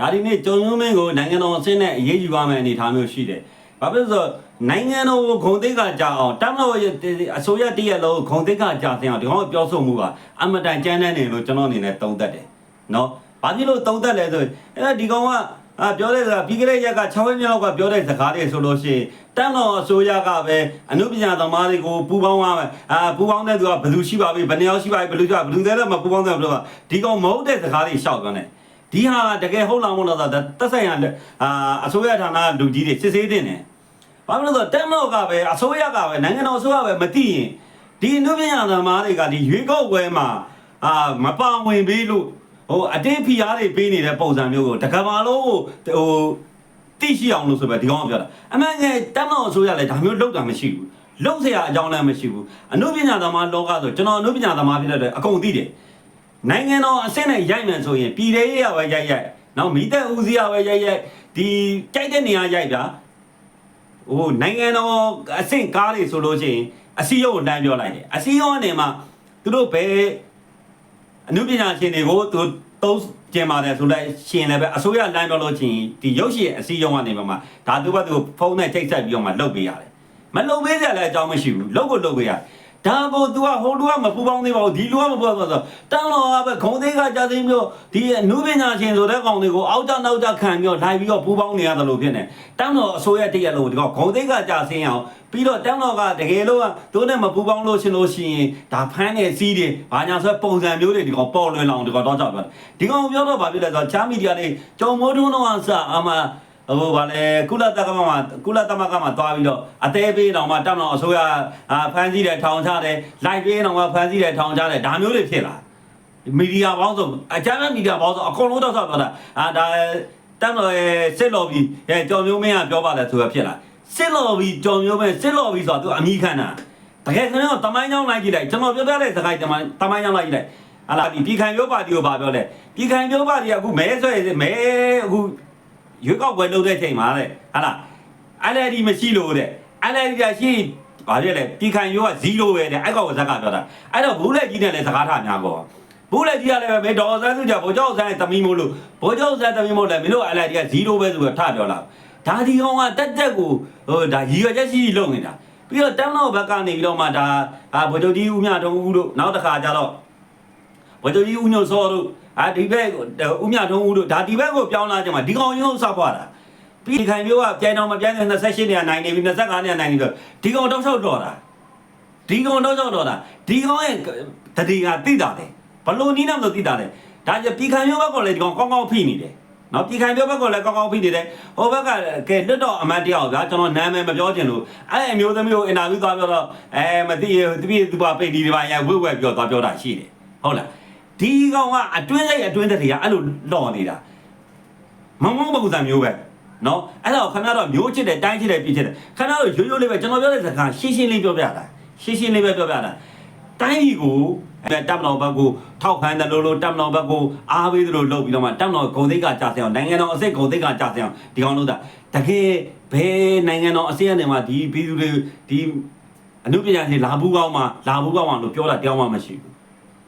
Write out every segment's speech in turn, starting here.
ဒါဒီနေ့ကြုံရုံးမင်းကိုနိုင်ငံတော်အဆင့်နဲ့အရေးယူရမယ့်အနေအထားမျိုးရှိတယ်။ဘာဖြစ်လို့လဲဆိုတော့နိုင်ငံတော်ကိုဂုံတိတ်ကကြာအောင်တမလို့ရဲ့အစိုးရတည့်ရလုံးဂုံတိတ်ကကြာတဲ့အောင်ဒီကောင်ပြောဆိုမှုကအမတန်ကြမ်းတမ်းနေလို့ကျွန်တော်အနေနဲ့သုံးသပ်တယ်။နော်။ဘာဖြစ်လို့သုံးသပ်လဲဆိုရင်အဲဒီကောင်ကအာပြောတဲ့စကားပြီးကြတဲ့ရက်က6ရက်မြောက်ကပြောတဲ့စကားတွေဆိုလို့ရှိရင်တန်းတော်အစိုးရကပဲအနုပညာသမားတွေကိုပူပေါင်းရမယ်အာပူပေါင်းတဲ့သူကဘယ်သူရှိပါပြီဘယ်နှယောက်ရှိပါပြီဘယ်လူကြဘယ်လူသေးလဲမပူပေါင်းတဲ့ဘယ်လိုပါဒီကောင်မဟုတ်တဲ့စကားတွေရှောက်ပြောနေ ဒီဟာတကယ်ဟုတ်လားမဟုတ်လားဆိုတာသက်ဆိုင်ရာအစိုးရဌာနလူကြီးတွေစစ်ဆေးတင်တယ်ဘာဖြစ်လို့ဆိုတော့တက်မော့ကပဲအစိုးရကပဲနိုင်ငံတော်အစိုးရပဲမသိရင်ဒီအမှုပညာသမားတွေကဒီရွေးကောက်ပွဲမှာအာမပါဝင်ပြီးလို့ဟိုအတင်းဖီအားတွေပေးနေတဲ့ပုံစံမျိုးကိုတကဘာလုံးကိုဟိုသိရှိအောင်လို့ဆိုပဲဒီကောင်ကပြောတာအမှန်ငယ်တက်မော့အစိုးရလည်းဒါမျိုးလုပ်တာမရှိဘူးလုံးစရာအကြောင်းလည်းမရှိဘူးအမှုပညာသမားလောကဆိုကျွန်တော်အမှုပညာသမားဖြစ်တဲ့အတွက်အကုန်သိတယ် နိုင်ငံတော်အဆင့်နဲ့ရိုက်မယ်ဆိုရင်ပြည်သေးရပဲရိုက်ရိုက်နောက်မိသက်ဦးစီးရပဲရိုက်ရိုက်ဒီကြိုက်တဲ့နေရာရိုက်ဗျာဟိုနိုင်ငံတော်အဆင့်ကားတွေဆိုလို့ရှိရင်အစည်းအရုံးကိုတန်းပြောလိုက်တယ်အစည်းအရုံးကနေမှသူတို့ဘယ်အနုပညာရှင်တွေကိုသူသုံးကျင်ပါတယ်ဆိုတော့ရှင်လည်းပဲအစိုးရလမ်းပြောလို့ချင်းဒီရုပ်ရှင်အစည်းအရုံးကနေမှဒါသူကသူဖုန်းနဲ့ချိတ်ဆက်ပြီးတော့မှလုပ်ပေးရတယ်မလုပ်ပေးကြလည်းအကြောင်းမရှိဘူးလုပ်ကိုလုပ်ပေးရတယ် ဒါကို तू ကဟိုလူကမပူပေါင်းသေးပါဘူးဒီလူကမပူပေါင်းဆိုတော့တန်းတော်ကပဲခုံသေးကကြာသိမျိုးဒီအနုပညာရှင်ဆိုတဲ့ကောင်တွေကိုအောက်ကြနောက်ကြခံပြီးတော့လိုက်ပြီးတော့ပူပေါင်းနေရတယ်လို့ဖြစ်နေတန်းတော်အစိုးရတည့်ရလို့ဒီကောင်ခုံသေးကကြာစင်းအောင်ပြီးတော့တန်းတော်ကတကယ်လို့ကသူနဲ့မပူပေါင်းလို့ရှင်လို့ရှိရင်ဒါဖမ်းနေစီးတယ်ဘာညာဆိုပုံစံမျိုးတွေဒီကောင်ပေါ်လွင်လောင်ဒီကောင်တော့ကြောက်ပြောတယ်ဒီကောင်ပြောတော့ဗာပြလဲဆိုတော့ချားမီဒီယာလေးကြုံမိုးထုံးတော့အစအမ ဟိုဗာလေကုလသမဂ္ဂမှာကုလသမဂ္ဂမှာတွားပြီးတော့အသေးပေးတော့မှတက်တော့အစိုးရအာဖမ်းဆီးတယ်ထောင်ချတယ်လိုက်ပေးတော့မှဖမ်းဆီးတယ်ထောင်ချတယ်ဒါမျိုးတွေဖြစ်လာမီဒီယာပေါင်းစုံအကြမ်းမီဒီယာပေါင်းစုံအကုန်လုံးတော့ဆောက်ပြောတာအာဒါတက်တော့စစ်လော်ဘီအဲကြော်မျိုးမင်းကပြောပါလေဆိုရဖြစ်လာစစ်လော်ဘီကြော်မျိုးမင်းစစ်လော်ဘီဆိုတော့သူအမိခံတာတကယ်ကျွန်တော်တမိုင်းကြောင်းလိုက်ကြည့်လိုက်ကျွန်တော်ပြောပြတဲ့စကားတမိုင်းတမိုင်းကြောင်းလိုက်ကြည့်လိုက်ဟာလာဒီပြည်ခံမျိုးပါတီကိုဗာပြောလဲပြည်ခံမျိုးပါတီကအခုမဲဆွဲမဲအခု ရွေးကောက်ပွဲလုပ်တဲ့ချိန်မှာတဲ့ဟာလာအဲ့လေဒီမရှိလို့တဲ့အဲ့လေဒီကရှိဘာဖြစ်လဲပြည်ခံမျိုးက0ပဲတဲ့အဲ့ကောင်ကဇက်ကပြောတာအဲ့တော့ဘူးလက်ကြီးနဲ့လည်းစကားထားများကောဘူးလက်ကြီးကလည်းပဲဒေါ်ဆန်းစုကြဘိုးကျောက်ဆန်းတမီမို့လို့ဘိုးကျောက်ဆန်းတမီမို့လည်းမင်းတို့အဲ့လေဒီက0ပဲဆိုတော့ထပြောလာဒါဒီကောင်ကတက်တက်ကိုဟိုဒါရည်ရွယ်ချက်ရှိရှိလုပ်နေတာပြီးတော့တန်းတော့ဘက်ကနေပြီးတော့မှဒါအာဗိုလ်ချုပ်ကြီးဦးမြတုံးဦးတို့နောက်တစ်ခါကျတော့ဗိုလ်ချုပ်ကြီးဦးညိုစောတို့ အာဒီဘက်ဦးမြတုံးဦးတို့ဒါဒီဘက်ကိုပြောင်းလာကြမှာဒီကောင်ရုံးဆောက်သွားတာပြီးခိုင်မျိုးကပြိုင်တော်မပြိုင်တဲ့28နေရာနိုင်နေပြီ25နေရာနိုင်နေပြီဒီကောင်တောက်လျှောက်တော်တာဒီကောင်တောက်လျှောက်တော်တာဒီကောင်ရဲ့တတိကတိတာတယ်ဘလို့နီးနေမလို့တိတာတယ်ဒါကြပြီးခိုင်မျိုးဘက်ကလည်းဒီကောင်ကောင်းကောင်းဖိနေတယ်နော်ပြည်ခိုင်ပြောဘက်ကလည်းကောင်းကောင်းဖိနေတယ်ဟိုဘက်ကကဲလွတ်တော့အမတ်တယောက်ဗျာကျွန်တော်နာမည်မပြောချင်လို့အဲ့အမျိုးသမီးကိုအင်တာဗျူးသွားပြောတော့အဲမသိရတပည့်သူပါပိတ်ဒီဒီပါရဝက်ဝက်ပြောသွားပြောတာရှိတယ်ဟုတ်လား ဒီကောင်ကအတွင်းစိတ်အတွင်းသက်တွေကအဲ့လိုလော်နေတာမမောပုံစံမျိုးပဲနော်အဲ့တော့ခင်ဗျားတော့မျိုးချစ်တယ်တိုင်းချစ်တယ်ပြစ်ချစ်တယ်ခင်ဗျားတို့ရိုးရိုးလေးပဲကျွန်တော်ပြောတဲ့စကားရှင်းရှင်းလေးပြောပြတာရှင်းရှင်းလေးပဲပြောပြတာတိုင်းကြီးကိုအဲတပ်မတော်ဘက်ကိုထောက်ခံတယ်လို့လို့တပ်မတော်ဘက်ကိုအားပေးတယ်လို့လုပ်ပြီးတော့မှတပ်မတော်ဂုံသိက္ခာကြာစအောင်နိုင်ငံတော်အစ်စ်ဂုံသိက္ခာကြာစအောင်ဒီကောင်လို့တာတကယ်ဘယ်နိုင်ငံတော်အစ်စ်ကနေမှဒီပြည်သူတွေဒီအမှုပညာရှင်လာဘူးကောင်းမှလာဘူးကောင်းမှလို့ပြောတာတောင်းမှမရှိဘူး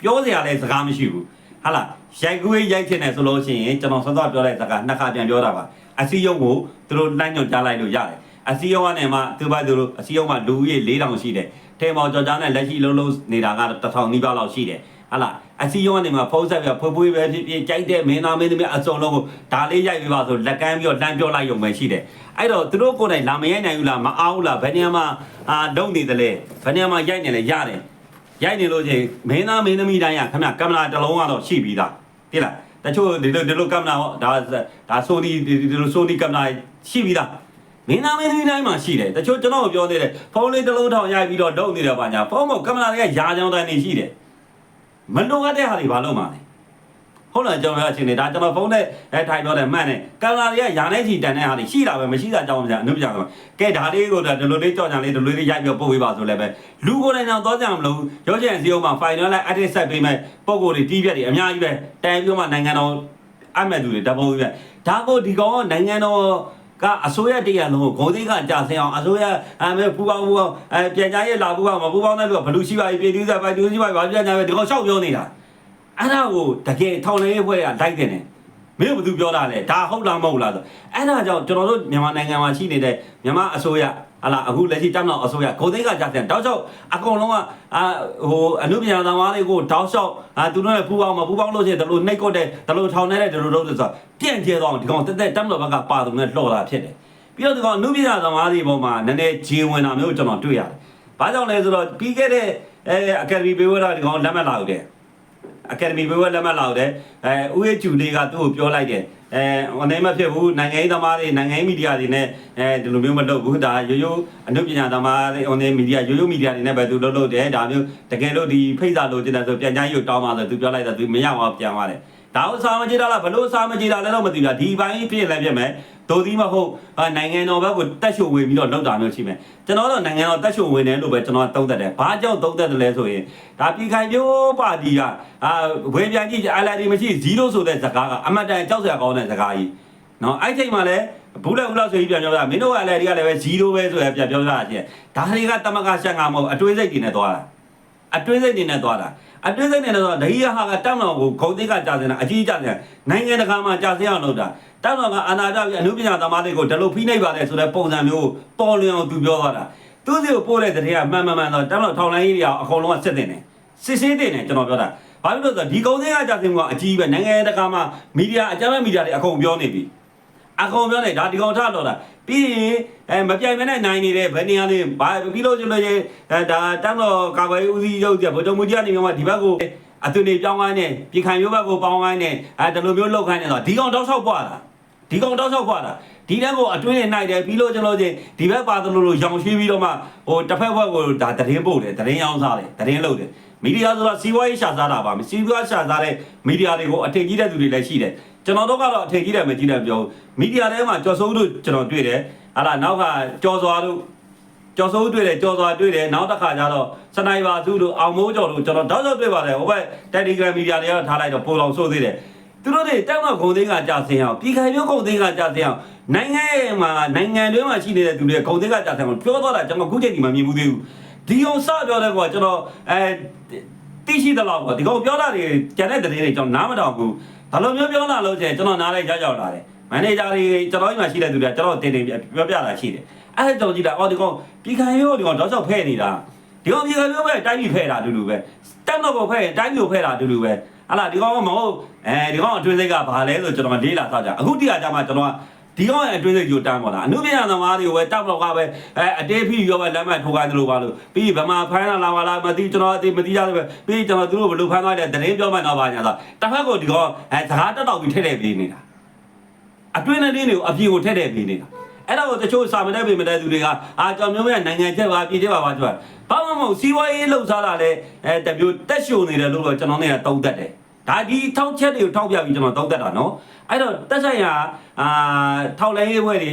ပြောစရာလည်းစကားမရှိဘူးဟာလားရိုက်ကွေးရိုက်ဖြစ်နေဆိုလို့ရှိရင်ကျွန်တော်စောစောပြောတဲ့စကားနှစ်ခါပြန်ပြောတာပါအစည်းအရုံးကိုသူတို့လိုက်ညွှန်ကြားလိုက်လို့ရတယ်အစည်းအရုံးကနေမှသူ့ဘက်သူတို့အစည်းအရုံးမှာလူဦးရေ4000ရှိတယ်ထဲမော်ကြော်ကြားနဲ့လက်ရှိလုံးလုံးနေတာက1000နီးပါးလောက်ရှိတယ်ဟာလားအစည်းအရုံးကနေမှဖုံးဆက်ပြီးဖွေးဖွေးပဲဖြစ်ဖြစ်ကြိုက်တဲ့မင်းသားမင်းသမီးအစုံလုံးကိုဒါလေးရိုက်ပြီးပါဆိုလက်ကမ်းပြီးတော့လမ်းပြောလိုက်ရုံပဲရှိတယ်အဲ့တော့သူတို့ကိုယ်တိုင်လာမရိုက်နိုင်ဘူးလားမအားဘူးလားဘယ်နေရာမှာအာလုံနေတယ်လဲဘယ်နေရာမှာရိုက်နေလဲရတယ် ရိုက်နေလို့ချင်းမင်းသားမင်းသမီးတိုင်းကခင်ဗျကင်မရာတစ်လုံးကတော့ရှိပြီးသားတိလားတချို့ဒီလိုဒီလိုကင်မရာဒါဒါဆိုနီဒီလိုဆိုနီကင်မရာရှိပြီးသားမင်းသားမင်းသမီးတိုင်းမှာရှိတယ်တချို့ကျွန်တော်ပြောသေးတယ်ဖုန်းလေးတစ်လုံးထောင်ရိုက်ပြီးတော့လုံနေတယ်ပါညာဖုန်းမကင်မရာတွေကယာကြောင်တိုင်းနေရှိတယ်မလိုအပ်တဲ့ဟာတွေဘာလို့မှလဲ ဟုတ်လားကျွန်တော်အချင်းနေဒါကျွန်တော်ဖုန်းနဲ့အဲထိုင်ပြောတယ်မှန်တယ်ကင်မရာတွေကယာနေချီတန်တဲ့ဟာတွေရှိတာပဲမရှိတာကြောင်းမပြအနုပြကြောင်းကဲဒါလေးကိုဒီလိုလေးကြောက်ကြံလေးဒီလိုလေးရိုက်ပြီးပို့ပေးပါဆိုလည်းပဲလူကိုယ်တိုင်တော့တော့ကြမလို့ရောချင်စီအောင်မှာ final လိုက် edit ဆက်ပေးမဲ့ပုံကိုယ်တွေတီးပြက်တွေအများကြီးပဲတိုင်ပြီးမှနိုင်ငံတော်အမဲ့သူတွေတပုံကြီးပဲဒါကိုဒီကောင်ကနိုင်ငံတော်ကအစိုးရတရားလုံးကိုဂုံသေးကကြာဆင်းအောင်အစိုးရအမေပူပေါင်းပူပေါင်းအဲပြန်ကြရဲ့လာပူပေါင်းမပူပေါင်းတဲ့လူကဘလူရှိပါပြီပြည်သူစားပိုင်သူရှိပါပြီဘာပြန်ကြပဲဒီကောင်ရှောက်ပြောနေတာ အဲ့ဒါကိုတကယ်ထောင်လေးဘွဲကလိုက်တယ်နဲ့မင်းကဘာသူပြောတာလဲဒါဟုတ်လားမဟုတ်လားဆိုအဲ့ဒါကြောင့်ကျွန်တော်တို့မြန်မာနိုင်ငံမှာရှိနေတဲ့မြန်မာအစိုးရဟာလာအခုလက်ရှိတမန်တော်အစိုးရဂုံသိက္ခာကြတဲ့တောက်လျှောက်အကုန်လုံးကအာဟိုအနုပညာသမားတွေကိုတောက်လျှောက်အာသူတို့နဲ့ပူပေါင်းမပူပေါင်းလို့ရှိရင်ဒါလိုနှိတ်ကွက်တဲ့ဒါလိုထောင်နေတဲ့ဒါလိုလုပ်တယ်ဆိုတော့ပြန့်ကျဲသွားအောင်ဒီကောင်တက်တက်တမန်တော်ဘက်ကပါသူနဲ့လှော်တာဖြစ်တယ်ပြီးတော့ဒီကောင်အနုပညာသမားတွေပေါ်မှာနည်းနည်းဂျေဝင်တာမျိုးကျွန်တော်တွေ့ရတယ်ဘာကြောင့်လဲဆိုတော့ပြီးခဲ့တဲ့အဲအကယ်ဒမီပေးဝဲတာဒီကောင်လက်မှတ်လာဦးတယ် အကယ်ဒမီဘဝလက်မှတ်လာတယ်အဲဦးရဲ့ကျူလေးကသူ့ကိုပြောလိုက်တယ်အဲဟိုနေမဖြစ်ဘူးနိုင်ငံရေးသမားတွေနိုင်ငံရေးမီဒီယာတွေနဲ့အဲဒီလိုမျိုးမလုပ်ဘူးဒါရိုးရိုးအနုပညာသမားတွေဟိုနေမီဒီယာရိုးရိုးမီဒီယာတွေနဲ့ပဲသူလုပ်လုပ်တယ်ဒါမျိုးတကယ်လို့ဒီဖိတ်စာလို့တင်တယ်ဆိုပြန်ကြရေးကိုတောင်းပါဆိုသူပြောလိုက်တယ်သူမရအောင်ပြန်သွားတယ် ဒါဥစားမကြည့်တာလားဘလို့စားမကြည့်တာလဲတော့မသိဘူးလားဒီဘိုင်းဖြစ်လည်းဖြစ်မယ်ဒိုသီးမဟုတ်အာနိုင်ငံတော်ဘက်ကိုတက်ရှိုဝင်ပြီးတော့လောက်တာမျိုးရှိမယ်ကျွန်တော်တော့နိုင်ငံတော်တက်ရှိုဝင်တယ်လို့ပဲကျွန်တော်သုံးသပ်တယ်ဘာကြောင့်သုံးသပ်တယ်လဲဆိုရင်ဒါပြည်ခိုင်မျိုးပါတီကအာဝေပြန်ကြည့် ILD မရှိ0ဆိုတဲ့ဇကားကအမတ်တန်ကြောက်စရာကောင်းတဲ့ဇကားကြီးနော်အဲ့ချိန်မှာလည်းဘူးလက်ဘူးလောက်ဆိုပြီးပြန်ပြောတာမင်းတို့ကလည်းဒီကလည်းပဲ0ပဲဆိုရပြန်ပြောတာချင်းဒါတွေကတမကရှန်ကမဟုတ်အတွေးစိတ်တွေနဲ့သွားတာအတွေးစိတ်တွေနဲ့သွားတာ အတွေးစိတ်တွေနဲ့သွားဒဟိယဟာကတက်မတော်ကိုဂုံတိတ်ကကြာစင်တာအကြီးကြာစင်နိုင်ငံတကာမှာကြာစင်အောင်လုပ်တာတက်တော်ကအာနာတပြီးအနုပညာသမားတွေကိုဒလို့ဖိနှိပ်ပါတယ်ဆိုတဲ့ပုံစံမျိုးပေါ်လွင်အောင်သူပြောသွားတာသူစီကိုပို့တဲ့တဲ့ကမှန်မှန်မှန်တော့တက်တော်ထောင်လိုင်းကြီးတွေအကုန်လုံးကစစ်တင်တယ်စစ်စစ်တင်တယ်ကျွန်တော်ပြောတာဘာဖြစ်လို့လဲဆိုတော့ဒီကုန်းစင်းကကြာစင်ကအကြီးပဲနိုင်ငံတကာမှာမီဒီယာအကြမ်းဖက်မီဒီယာတွေအကုန်ပြောနေပြီ အကောင်ပြောနေဒါဒီကောင်ထတော့တာပြီးရင်အဲမပြိုင်မနဲ့နိုင်နေတဲ့ဘယ်နေရာလေးဘာပြီးလို့ကျလို့ချင်းအဲဒါတမ်းတော့ကာကွယ်ဦးစီးချုပ်ကဗိုလ်ချုပ်မူကြီးကနေမှဒီဘက်ကိုအသွင်တွေပြောင်းခိုင်းနေပြည်ခိုင်မျိုးဘက်ကိုပေါင်းခိုင်းနေအဲဒီလိုမျိုးလောက်ခိုင်းနေတော့ဒီကောင်တောက်လျှောက်ပွားတာဒီကောင်တောက်လျှောက်ပွားတာဒီတန်းကိုအတွင်းနဲ့နိုင်တယ်ပြီးလို့ကျလို့ချင်းဒီဘက်ပါသလိုလိုရောင်ရွှေးပြီးတော့မှဟိုတစ်ဖက်ဘက်ကိုဒါတရင်ပို့တယ်တရင်ရောင်းစားတယ်တရင်လုပ်တယ်မီဒီယာဆိုတာစီးပွားရေးရှာစားတာပါစီးပွားရှာစားတဲ့မီဒီယာတွေကိုအထင်ကြီးတဲ့သူတွေလည်းရှိတယ် ကျွန်တော်တို့ကတော့အထင်ကြီးတယ်မကြီးတယ်ပြောမီဒီယာထဲမှာကျော်စိုးတို့ကျွန်တော်တွေ့တယ်ဟာလာနောက်ကကျော်စွာတို့ကျော်စိုးတွေ့တယ်ကျော်စွာတွေ့တယ်နောက်တစ်ခါကျတော့စနိုက်ပါသူတို့အောင်မိုးကျော်တို့ကျွန်တော်တောက်တော့တွေ့ပါတယ်ဟိုဘက် Telegram မီဒီယာတွေကတော့ထားလိုက်တော့ပိုလောင်ဆိုးသေးတယ်သူတို့တွေတက်တော့ဂုံသိန်းကကြာစင်အောင်ပြည်ခိုင်မျိုးဂုံသိန်းကကြာစင်အောင်နိုင်ငံရဲ့မှာနိုင်ငံတွင်းမှာရှိနေတဲ့သူတွေဂုံသိန်းကကြာစင်အောင်ပြောတော့တာကျွန်တော်ခုချိန်ဒီမှာမြင်မှုသေးဘူးဒီအောင်စပြောတဲ့ကွာကျွန်တော်အဲတိရှိတဲ့လောက်ကွာဒီကောင်ပြောတာတွေကျန်တဲ့တဲ့တွေကျွန်တော်နားမတော်ဘူး ဒါလိုမျိုးပြောလာလို့ကျရင်ကျွန်တော်နားလိုက်ကြောက်ကြောက်လာတယ်မန်နေဂျာတွေကျွန်တော်ဒီမှာရှိတဲ့သူတွေကကျွန်တော်တင်တင်ပြောပြတာရှိတယ်အဲ့ဒါကြောင့်ကြည့်တာအော်ဒီကောင်ပြည်ခိုင်မျိုးဒီကောင်တော့ကြောက်ဖဲ့နေတာဒီကောင်ပြည်ခိုင်မျိုးပဲတိုင်းပြည်ဖဲ့တာအတူတူပဲတက်တော့ကိုဖဲ့ရင်တိုင်းပြည်ကိုဖဲ့တာအတူတူပဲဟာလာဒီကောင်ကမဟုတ်အဲဒီကောင်အတွင်းစိတ်ကဘာလဲဆိုကျွန်တော်လေးလာဆောက်ကြအခုတိရကြမှာကျွန်တော်က ဒီကောင်ရဲ့အတွင်းစိတ်ကြီးကိုတမ်းပေါ်လာအမှုပြရသမားတွေကိုပဲတောက်တော့ကပဲအဲအတေးဖိရောပဲလမ်းမထိုးခိုင်းသလိုပါလို့ပြီးဗမာဖမ်းလာလာပါလားမသိကျွန်တော်အသေးမသိရလို့ပဲပြီးကျွန်တော်သူတို့ဘလို့ဖမ်းသွားတယ်တရင်ပြောမှတော့ပါညာသာတစ်ဖက်ကိုဒီကောင်အဲစကားတက်တော့ပြီးထည့်ထည့်ပေးနေတာအတွင်းနဲ့တင်းတွေကိုအပြင်ကိုထည့်ထည့်ပေးနေတာအဲ့ဒါကိုတချို့စာမတက်ပေမတက်သူတွေကအာကြောင်မျိုးရဲ့နိုင်ငံချက်ပါပြည်ချက်ပါပါကြွားဘာမှမဟုတ်စီးပွားရေးလှုပ်ရှားတာလဲအဲတမျိုးတက်ရှုံနေတယ်လို့တော့ကျွန်တော်နေတာတုံးသက်တယ် ဒါဒီထောက်ချက်တွေကိုထောက်ပြပြီးကျွန်တော်တုံးတက်တာနော်အဲ့တော့တက်ဆိုင်ရာအာထောက်လဲရေးဘွဲတွေ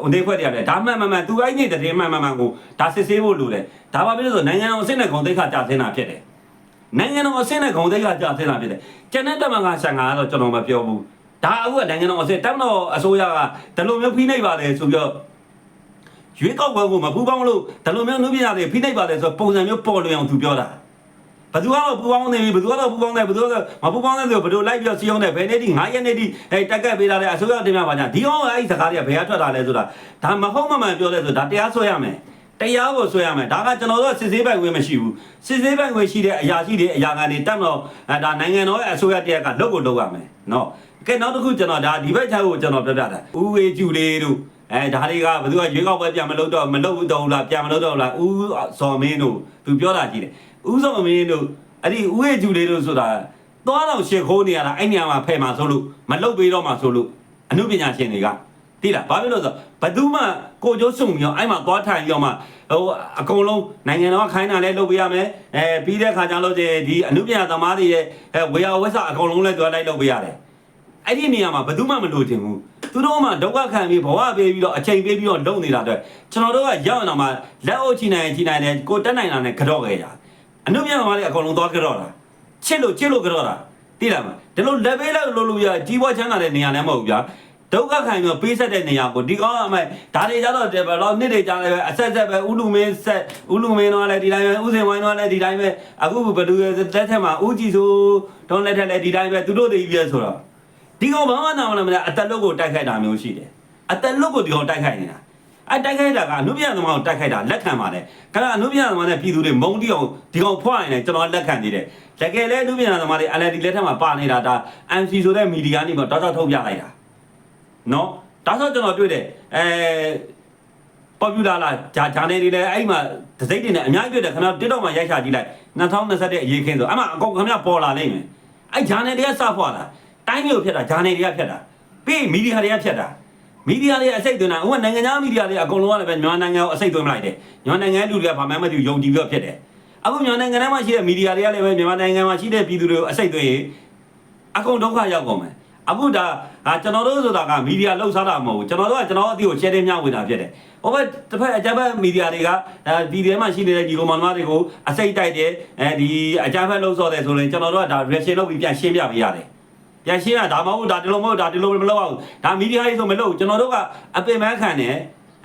ဟိုနေခွက်တွေရတယ်ဒါမှန်မှန်မှန်သူအဲ့နေတဲ့တဲ့မှန်မှန်မှန်ကိုဒါစစ်ဆေးဖို့လိုတယ်ဒါပါပြီလို့ဆိုနိုင်ငံတော်အဆင့်နဲ့ဂုံတိတ်ခါကြာဆင်းတာဖြစ်တယ်နိုင်ငံတော်အဆင့်နဲ့ဂုံတိတ်ခါကြာဆင်းတာဖြစ်တယ်ကျန်တဲ့တမန်ကဆန်ကတော့ကျွန်တော်မပြောဘူးဒါအခုကနိုင်ငံတော်အဆင့်တက်မတော်အစိုးရကဒီလိုမျိုးဖိနှိပ်ပါလေဆိုပြီးတော့ရွေးကောက်ပွဲကိုမပူပေါင်းလို့ဒီလိုမျိုးနှုတ်ပြရတယ်ဖိနှိပ်ပါလေဆိုပုံစံမျိုးပေါ်လွင်အောင်သူပြောတာ ဘယ်သူကတော့ပူပေါင်းနေပြီဘယ်သူကတော့ပူပေါင်းနေဘယ်သူကတော့မပူပေါင်းနေလို့ဘယ်လိုလိုက်ပြီးစီအောင်နေဘယ်နေ့ဒီ9ရက်နေ့ဒီအဲတက်ကက်ပေးတာလေအစိုးရတင်ပြပါညာဒီအောင်အဲ့ဒီစကားတွေကဘယ်ကထွက်တာလဲဆိုတာဒါမဟုတ်မမှန်ပြောလဲဆိုဒါတရားဆွဲရမယ်တရားကိုဆွဲရမယ်ဒါကကျွန်တော်တို့စစ်ဆေးပိုင်ဝင်မရှိဘူးစစ်ဆေးပိုင်ဝင်ရှိတဲ့အရာရှိတွေအရာကနေတက်တော့ဒါနိုင်ငံတော်ရဲ့အစိုးရတရားကလုတ်ကိုလုတ်ရမယ်နော်ကဲနောက်တစ်ခုကျွန်တော်ဒါဒီဘက်ချက်ကိုကျွန်တော်ပြောပြတာဦးဝေကျူလေးတို့အဲဒါတွေကဘယ်သူကရွေးကောက်ပွဲပြန်မလုပ်တော့မလုပ်တော့ဘူးလားပြန်မလုပ်တော့ဘူးလားဦးစော်မင်းတို့သူပြောတာကြည့်တယ် ဦးစော်မင်းတို့အဲ့ဒီဦးဝေကျူလေးတို့ဆိုတာသွားတော့ရှေခိုးနေရတာအဲ့ညမှာဖဲမှာဆိုလို့မလုပ်ပေးတော့မှဆိုလို့အမှုပညာရှင်တွေကတိလားဘာဖြစ်လို့ဆိုဘယ်သူမှကိုကျိုးစုံပြီးတော့အဲ့မှာသွားထိုင်ပြီးတော့မှဟိုအကုန်လုံးနိုင်ငံတော်ခိုင်းတာလဲလုပ်ပေးရမယ်အဲပြီးတဲ့ခါကျလို့ဒီအမှုပညာသမားတွေရဲ့အဲဝေယဝက်ဆအကုန်လုံးလဲသွားလိုက်လုပ်ပေးရတယ်အဲ့ဒီနေရာမှာဘယ်သူမှမလို့တင်ဘူးသူတို့မှဒုက္ခခံပြီးဘဝပေးပြီးတော့အချိန်ပေးပြီးတော့လုံနေတာအတွက်ကျွန်တော်တို့ကရောက်အောင်မှလက်အုပ်ချနိုင်ချနိုင်တယ်ကိုတက်နိုင်တာနဲ့ကြော့ခဲ့ကြ အနုမြတ်သမားတွေအကုန်လုံးသွားကြော့တာချစ်လို့ချစ်လို့ကြော့တာသိလားမဒီလိုလက်ပေးလိုက်လို့လို့ရကြီးပွားချမ်းသာတဲ့နေရာလည်းမဟုတ်ဘူးဗျာဒုက္ခခံပြီးပေးဆက်တဲ့နေရာကိုဒီကောင်းအမေဒါတွေကြတော့ဘယ်တော့နှစ်တွေကြာလဲပဲအဆက်ဆက်ပဲဥလူမင်းဆက်ဥလူမင်းတော့လည်းဒီတိုင်းပဲဥစဉ်ဝိုင်းတော့လည်းဒီတိုင်းပဲအခုဘယ်လိုလက်ထက်မှာဥကြည့်ဆိုတော့လက်ထက်လည်းဒီတိုင်းပဲသူတို့တွေကြီးပြဆိုတော့ဒီကောင်ဘာမှနာမလဲမလဲအတက်လုတ်ကိုတိုက်ခိုက်တာမျိုးရှိတယ်အတက်လုတ်ကိုဒီကောင်တိုက်ခိုက်နေတာ အဲတိုက်ခိုက်တာကအနုပြသမားကိုတိုက်ခိုက်တာလက်ခံပါတယ်ခဏအနုပြသမားနဲ့ပြည်သူတွေမုံတီအောင်ဒီကောင်ဖွားနေတယ်ကျွန်တော်လက်ခံနေတယ်တကယ်လဲအနုပြသမားတွေ LD လက်ထက်မှာပါနေတာဒါ MC ဆိုတဲ့မီဒီယာနေမှာတောက်တောက်ထုတ်ပြလိုက်တာနော်ဒါဆိုကျွန်တော်တွေ့တယ်အဲ popular လာဂျာဂျာနယ်တွေလည်းအဲ့မှာဒစိမ့်တွေနဲ့အများကြီးတွေ့တယ်ခင်ဗျာ TikTok မှာရိုက်ချကြည့်လိုက်2021အရေးခင်းဆိုအမှအကုန်ခင်ဗျာပေါ်လာလိမ့်မယ်အဲ့ဂျာနယ်တွေကစဖွာတာတိုင်းမျိုးဖြစ်တာဂျာနယ်တွေကဖြစ်တာပြီးမီဒီယာတွေကဖြစ်တာ မီဒီယာတွေအစိတ်သွင်းတာဥပမာနိုင်ငံခြားမီဒီယာတွေအကုန်လုံးကလည်းပဲမြန်မာနိုင်ငံကိုအစိတ်သွင်းမလိုက်တယ်မြန်မာနိုင်ငံလူတွေကဘာမှမသိဘူးယုံကြည်ပြီးတော့ဖြစ်တယ်အခုမြန်မာနိုင်ငံထဲမှာရှိတဲ့မီဒီယာတွေကလည်းပဲမြန်မာနိုင်ငံမှာရှိတဲ့ပြည်သူတွေကိုအစိတ်သွင်းရင်အကုန်ဒုက္ခရောက်ကုန်မယ်အခုဒါဟာကျွန်တော်တို့ဆိုတာကမီဒီယာလှုပ်ရှားတာမဟုတ်ဘူးကျွန်တော်တို့ကကျွန်တော်အသိကို share တင်မျှဝေတာဖြစ်တယ်ဟိုဘက်တစ်ဖက်အကြမ်းဖက်မီဒီယာတွေကအဲဒီထဲမှာရှိနေတဲ့ဒီလိုမှန်မားတွေကိုအစိတ်တိုက်တယ်အဲဒီအကြမ်းဖက်လှုပ်ဆော်တယ်ဆိုရင်ကျွန်တော်တို့ကဒါ reaction လုပ်ပြီးပြန်ရှင်းပြပေးရတယ် ပြန်ရှင်းရဒါမဟုတ်ဒါဒီလိုမဟုတ်ဒါဒီလိုမလုပ်အောင်ဒါမီဒီယာကြီးဆိုမလုပ်ကျွန်တော်တို့ကအပင်ပန်းခံတယ်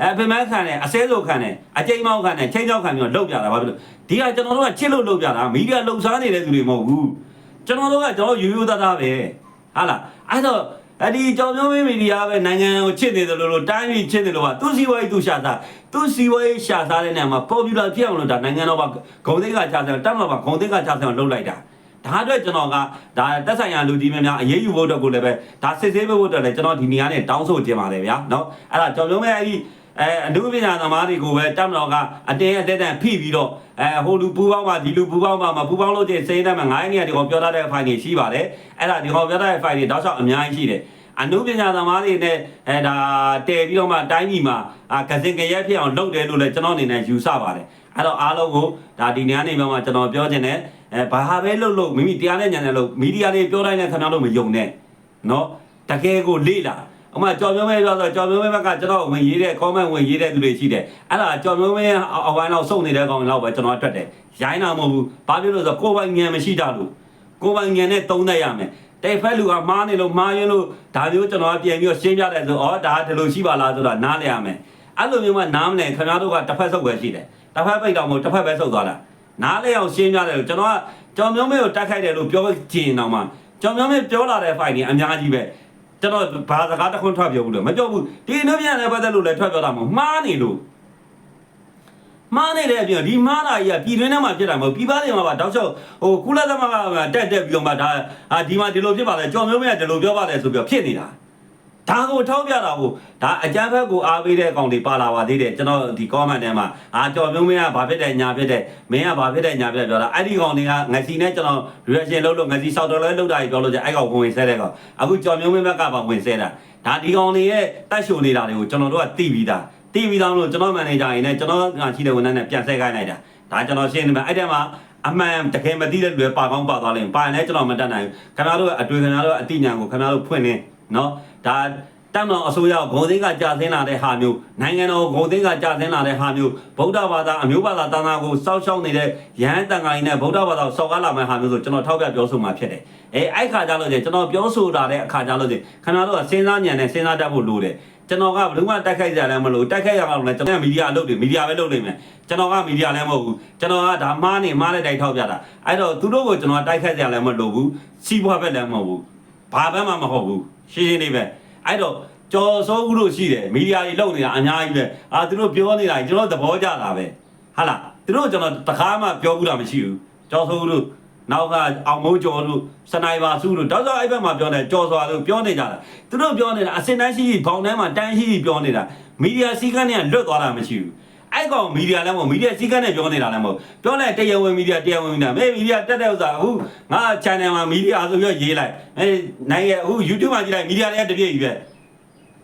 အဲအပင်ပန်းခံတယ်အစဲဆိုခံတယ်အကြိမ်မောက်ခံတယ်ချိန်ချောက်ခံပြီးတော့လုပ်ပြတာဘာဖြစ်လို့ဒီကကျွန်တော်တို့ကချစ်လို့လုပ်ပြတာမီဒီယာလှုပ်ရှားနေတဲ့သူတွေမဟုတ်ဘူးကျွန်တော်တို့ကကျွန်တော်ရိုးရိုးသားသားပဲဟာလားအဲ့တော့အဲ့ဒီကြောင်မျိုးမင်းမီဒီယာပဲနိုင်ငံကိုချစ်နေတယ်လို့လို့တိုင်းပြည်ချစ်တယ်လို့ကသူစီဝါရေးသူရှာစားသူစီဝါရေးရှာစားတဲ့နေရာမှာ popular ဖြစ်အောင်လို့ဒါနိုင်ငံတော်ကဂုံသိက္ခာချစားတက်မတော်ကဂုံသိက္ခာချစားအောင်လုပ်လိုက်တာ ဒါအတွက်ကျွန်တော်ကဒါတက်ဆိုင်ရာလူကြီးများများအရေးယူဖို့အတွက်ကိုလည်းပဲဒါစစ်ဆေးဖို့အတွက်လည်းကျွန်တော်ဒီနေရာနဲ့တောင်းဆိုခြင်းပါတယ်ဗျာနော်အဲ့ဒါကြောင်မျိုးမင်းအဲ့ဒီအဲအမှုပညာသမားတွေကိုပဲတက်မတော်ကအတင်းအတဲတန်ဖိပြီးတော့အဲဟိုလူပူပေါင်းပါဒီလူပူပေါင်းပါမပူပေါင်းလို့ချင်းစိတ်ထဲမှာ9ရက်နေရာဒီကောင်ပြောထားတဲ့ file တွေရှိပါတယ်အဲ့ဒါဒီကောင်ပြောထားတဲ့ file တွေတောက်လျှောက်အများကြီးရှိတယ်အနုပညာသမားတွေနဲ့အဲဒါတည်ပြီးတော့မှတိုင်းပြည်မှာအာကစင်ကရက်ဖြစ်အောင်လုပ်တယ်လို့လည်းကျွန်တော်အနေနဲ့ယူဆပါတယ်အဲ့တော့အားလုံးကိုဒါဒီနေရာနေမှာမှကျွန်တော်ပြောချင်တယ် အဲဘာဟာပဲလုပ်လို့မိမိတရားနဲ့ညာနဲ့လို့မီဒီယာတွေပြောတိုင်းနဲ့ခင်ဗျားတို့မယုံနဲ့နော်တကယ်ကိုလေ့လာအမကြော်မျိုးမဲပြောဆိုကြော်မျိုးမဲဘက်ကကျွန်တော်ဝင်ရေးတဲ့ comment ဝင်ရေးတဲ့သူတွေရှိတယ်အဲ့ဒါကြော်မျိုးမဲအဝိုင်းလောက်စုံနေတဲ့ကောင်လောက်ပဲကျွန်တော်အထွက်တယ်ရိုင်းတာမဟုတ်ဘူးဘာဖြစ်လို့ဆိုတော့ကိုယ်ပိုင်ဉာဏ်မရှိကြလို့ကိုယ်ပိုင်ဉာဏ်နဲ့သုံးသပ်ရမယ်တိတ်ဖက်လူကမားနေလို့မားရင်လို့ဒါမျိုးကျွန်တော်ကပြန်ပြီးတော့ရှင်းပြတယ်ဆိုဩဒါဒီလိုရှိပါလားဆိုတာနားလည်ရမယ်အဲ့လိုမျိုးမှနားမလည်ခင်ဗျားတို့ကတစ်ဖက်ဆုပ်ပဲရှိတယ်တစ်ဖက်ပိတ်တော့မဟုတ်တစ်ဖက်ပဲဆုပ်သွားတာ နားလည်အောင်ရှင်းပြတယ်လို့ကျွန်တော်ကကြော်မျိုးမဲကိုတိုက်ခိုက်တယ်လို့ပြောချင်တော့မှကြော်မျိုးမဲပြောလာတဲ့ file ကြီးအများကြီးပဲကျွန်တော်ဘာစကားတစ်ခွန်းထွက်ပြောဘူးလို့မပြောဘူးဒီနှုတ်ပြန်လည်းပတ်သက်လို့လည်းထွက်ပြောတာမဟုတ်မှားနေလို့မားနေတဲ့အပြင်ဒီမားတာကြီးကပြည်တွင်းထဲမှာဖြစ်တာမဟုတ်ပြည်ပတွေမှာပါတောက်လျှောက်ဟိုကုလသမဂ္ဂကတက်တက်ပြီးတော့မှဒါအာဒီမှာဒီလိုဖြစ်ပါလေကြော်မျိုးမရဒီလိုပြောပါလေဆိုပြီးတော့ဖြစ်နေတာ ဒါကိုထောက်ပြတာကိုဒါအကြမ်းဖက်ကိုအားပေးတဲ့အကောင်တွေပါလာပါသေးတယ်ကျွန်တော်ဒီ comment ထဲမှာအာကြော်မျိုးမရဘာဖြစ်တယ်ညာဖြစ်တယ်မင်းကဘာဖြစ်တယ်ညာဖြစ်တယ်ပြောတာအဲ့ဒီကောင်တွေကငစီနဲ့ကျွန်တော် reaction လုပ်လို့ငစီဆောက်တော်လဲလုပ်တာကြီးပြောလို့ကျအဲ့ကောင်ဝင်ဆဲတဲ့ကောင်အခုကြော်မျိုးမင်းဘက်ကပါဝင်ဆဲတာဒါဒီကောင်တွေရဲ့တက်ရှုံနေတာတွေကိုကျွန်တော်တို့ကသိပြီးသားတီးပြီးသားလို့ကျွန်တော်မန်နေဂျာရင်းနဲ့ကျွန်တော်ကရှိတဲ့ဝန်ထမ်းနဲ့ပြန်ဆက်ခိုင်းလိုက်တာဒါကျွန်တော်ရှင်းနေမှာအဲ့တဲမှာအမှန်တကယ်မသိတဲ့လူတွေပါကောင်းပါသွားလိမ့်ပါရင်လည်းကျွန်တော်မတတ်နိုင်ဘူးခင်ဗျားတို့အတွေ့ခင်ဗျားတို့အသိဉာဏ်ကိုခင်ဗျားတို့ဖွင့်နေ နော်ဒါတမ်တော်အစိုးရဂုံသိန်းကကြာဆင်းလာတဲ့ဟာမျိုးနိုင်ငံတော်ဂုံသိန်းကကြာဆင်းလာတဲ့ဟာမျိုးဗုဒ္ဓဘာသာအမျိုးဘာသာတန်ခါကိုစောက်ရှောက်နေတဲ့ယဟန်တန်ခါကြီးနဲ့ဗုဒ္ဓဘာသာကိုစောက်ကားလာမယ့်ဟာမျိုးဆိုကျွန်တော်ထောက်ပြပြောဆိုမှာဖြစ်တယ်အဲအဲ့ခါကြလို့ကျကျွန်တော်ပြောဆိုတာတဲ့အခါကြလို့ကျခင်ဗျားတို့ကစဉ်းစားဉာဏ်နဲ့စဉ်းစားတတ်ဖို့လိုတယ်ကျွန်တော်ကဘယ်လိုမှတိုက်ခိုက်ကြလည်းမလို့တိုက်ခိုက်ရမှာလည်းကျွန်တော်ကမီဒီယာအလုပ်တွေမီဒီယာပဲလုပ်နေမယ်ကျွန်တော်ကမီဒီယာလည်းမဟုတ်ဘူးကျွန်တော်ကဒါမှားနေမှားတဲ့တိုက်ထောက်ပြတာအဲ့တော့သူတို့ကိုကျွန်တော်တိုက်ခိုက်ကြလည်းမလို့ဘူးစီးပွားပဲလည်းမဟုတ်ဘူးဘာဘက်မှမဟုတ်ဘူး ရှင်းရှင်းလေးပဲအဲ့တော့ကြော်စိုးဦးလို့ရှိတယ်မီဒီယာတွေလုပ်နေတာအများကြီးပဲအာသူတို့ပြောနေတာကျွန်တော်သဘောကျတာပဲဟာလားသူတို့ကျွန်တော်တခါမှပြောဘူးတာမရှိဘူးကြော်စိုးဦးလို့နောက်ကအောင်မိုးကျော်တို့စနိုက်ပါစုတို့တောက်တော့အဲ့ဘက်မှာပြောနေကြော်စွာတို့ပြောနေကြတာသူတို့ပြောနေတာအစင်တန်းရှိရှိဘောင်ထဲမှာတန်းရှိရှိပြောနေတာမီဒီယာစီကန်းတွေကလွတ်သွားတာမရှိဘူး အဲ့ကောင်မီဒီယာလည်းမဟုတ်မီဒီယာစီကန်းနဲ့ပြောနေတာလည်းမဟုတ်ပြောလိုက်တရားဝင်မီဒီယာတရားဝင်မီဒီယာမေးမီဒီယာတက်တဲ့ဥစ္စာအခုငါ channel မှာမီဒီယာဆိုပြီးတော့ရေးလိုက်အဲနိုင်ရဲ့အခု YouTube မှာကြည့်လိုက်မီဒီယာတွေကတပြည့်ကြီးပဲ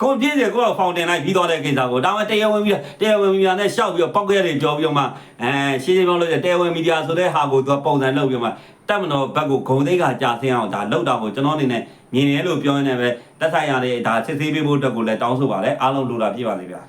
ကိုပြည့်စေကိုကဖောင်တင်လိုက်ပြီးတော့တဲ့ကိစ္စကိုဒါမှတရားဝင်မီဒီယာတရားဝင်မီဒီယာနဲ့ရှောက်ပြီးတော့ပောက်ကြရတယ်ပြောပြီးတော့မှအဲရှင်းရှင်းပြောလို့တရားဝင်မီဒီယာဆိုတဲ့ဟာကိုသူကပုံစံလုပ်ပြီးတော့မှတက်မတော်ဘက်ကိုဂုံသိက္ခာကြာဆင်းအောင်ဒါလောက်တာကိုကျွန်တော်အနေနဲ့မြင်တယ်လို့ပြောနေတယ်ပဲတက်ဆိုင်ရတဲ့ဒါစစ်ဆေးပေးဖို့အတွက်ကိုလည်းတောင်းဆိုပါလေအားလုံးလိုတာပြည့်ပါလိမ့်ဗျာ